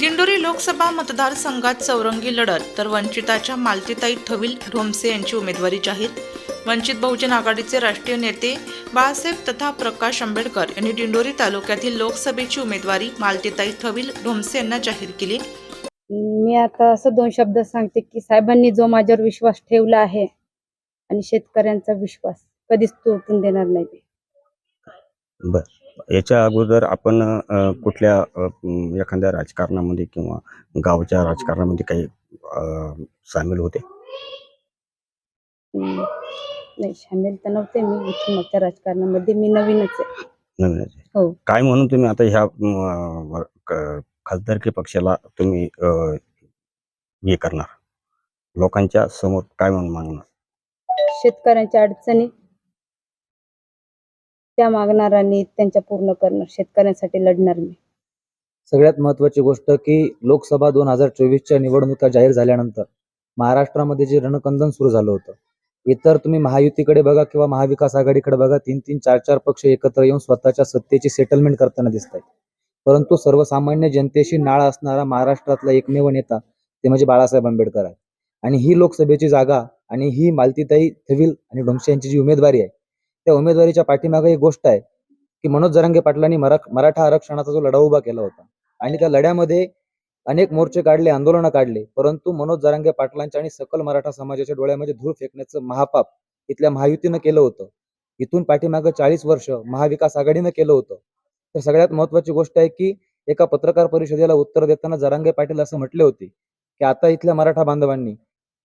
दिंडोरी लोकसभा मतदारसंघात चौरंगी लढत तर वंचिताच्या मालतीताई थविल ढोमसे यांची उमेदवारी जाहीर. वंचित बहुजन आघाडीचे राष्ट्रीय नेते बाळासाहेब तथा प्रकाश आंबेडकर यांनी दिंडोरी तालुक्यातील लोकसभेची उमेदवारी मालतीताई थविल ढोमसे यांना जाहीर केली. मी आता असं दोन शब्द सांगते की साहेबांनी जो माझ्यावर विश्वास ठेवला आहे आणि शेतकऱ्यांचा विश्वास कधीच तुटून देणार नाही. बर. याच्या अगोदर आपण कुठल्या एखाद्या राजकारणामध्ये किंवा गावच्या राजकारणामध्ये काही सामील होते. नाही सामील तर नव्हते मी मागच्या राजकारणामध्ये मी नवीनच आहे नवीनच आहे. हो. काय म्हणून तुम्ही आता ह्या क- खासदारकी पक्षाला तुम्ही अ, हे करणार लोकांच्या समोर काय म्हणून मागणार शेतकऱ्यांच्या अडचणी त्या मागणार आणि त्यांच्या पूर्ण करणार शेतकऱ्यांसाठी लढणार मी. सगळ्यात महत्वाची गोष्ट की लोकसभा दोन हजार चोवीसच्या निवडणुका जाहीर झाल्यानंतर महाराष्ट्रामध्ये जे रणकंदन सुरू झालं होतं इतर तुम्ही महायुतीकडे बघा किंवा महाविकास आघाडीकडे बघा तीन तीन चार चार पक्ष एकत्र येऊन स्वतःच्या सत्तेची सेटलमेंट करताना दिसत आहेत परंतु सर्वसामान्य जनतेशी नाळ असणारा महाराष्ट्रातला एकमेव नेता ते म्हणजे बाळासाहेब आंबेडकर आहे आणि ही लोकसभेची जागा आणि ही मालतीताई थविल आणि ढोमसे यांची जी उमेदवारी आहे त्या उमेदवारीच्या पाठीमागे एक गोष्ट आहे की मनोज जरांगे पाटलांनी मराठा आरक्षणाचा जो लढा उभा केला होता आणि त्या लढ्यामध्ये अनेक मोर्चे काढले आंदोलनं काढले परंतु मनोज जरांगे पाटलांच्या आणि सकल मराठा समाजाच्या डोळ्यामध्ये धूळ फेकण्याचं महापाप इथल्या महायुतीनं केलं होतं. इथून पाठीमागं चाळीस वर्ष महाविकास आघाडीनं केलं होतं. तर सगळ्यात महत्वाची गोष्ट आहे की एका पत्रकार परिषदेला उत्तर देताना जरांगे पाटील असं म्हटले होते की आता इथल्या मराठा बांधवांनी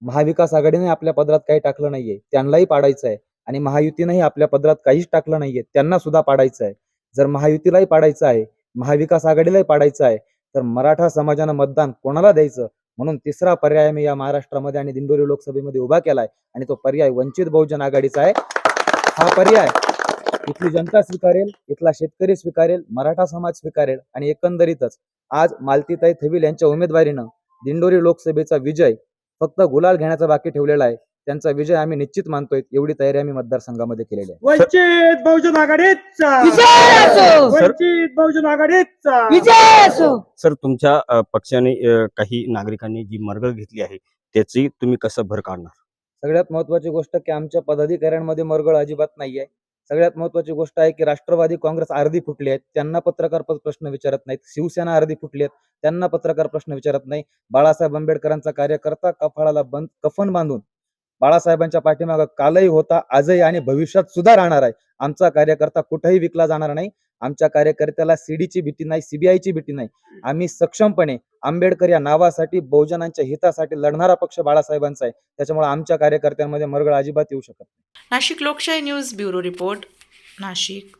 महाविकास आघाडीने आपल्या पदरात काही टाकलं नाहीये त्यांनाही पाडायचं आहे आणि महायुतीनंही आपल्या पदरात काहीच टाकलं नाहीये. त्यांना सुद्धा पाडायचं आहे. जर महायुतीलाही पाडायचं आहे महाविकास आघाडीलाही पाडायचं आहे तर मराठा समाजानं मतदान कोणाला द्यायचं? म्हणून तिसरा पर्याय मी या महाराष्ट्रामध्ये आणि दिंडोरी लोकसभेमध्ये उभा केलाय आणि तो पर्याय वंचित बहुजन आघाडीचा आहे. हा पर्याय इथली जनता स्वीकारेल इथला शेतकरी स्वीकारेल मराठा समाज स्वीकारेल आणि एकंदरीतच आज मालतीताई थविल यांच्या उमेदवारीनं दिंडोरी लोकसभेचा विजय फक्त गुलाल घेण्याचा बाकी ठेवलेला आहे. त्यांचा विजय आम्ही निश्चित मानतोय एवढी तयारी आम्ही मतदारसंघामध्ये केलेली आहे. वंचित बहुजन आघाडीचा! विजय असो! वंचित बहुजन आघाडीचा! विजय असो! सर तुमच्या अ, पक्षाने अ, काही नागरिकांनी जी मरगळ घेतली आहे त्याची तुम्ही कसं भर काढणार? सगळ्यात महत्वाची गोष्ट की आमच्या पदाधिकाऱ्यांमध्ये मरगळ अजिबात नाहीये. सगळ्यात महत्वाची गोष्ट आहे की राष्ट्रवादी काँग्रेस अर्धी फुटली आहेत. त्यांना पत्रकार प- प्रश्न विचारत नाहीत. शिवसेना अर्धी फुटली आहेत. त्यांना पत्रकार प्रश्न विचारत नाही. बाळासाहेब आंबेडकरांचा कार्यकर्ता कफाळाला बंद कफन बांधून बाळासाहेबांच्या पाठीमागं कालही होता आजही आणि भविष्यात सुद्धा राहणार आहे. आमचा कार्यकर्ता कुठेही विकला जाणार नाही. आमच्या कार्यकर्त्याला सीडीची भीती नाही सीबीआयची भीती नाही. आम्ही सक्षमपणे आंबेडकर या नावासाठी बहुजनांच्या हितासाठी लढणारा पक्ष बाळासाहेबांचा आहे. त्याच्यामुळे आमच्या कार्यकर्त्यांमध्ये मरगळ अजिबात येऊ शकत नाशिक लोकशाही न्यूज ब्युरो रिपोर्ट नाशिक.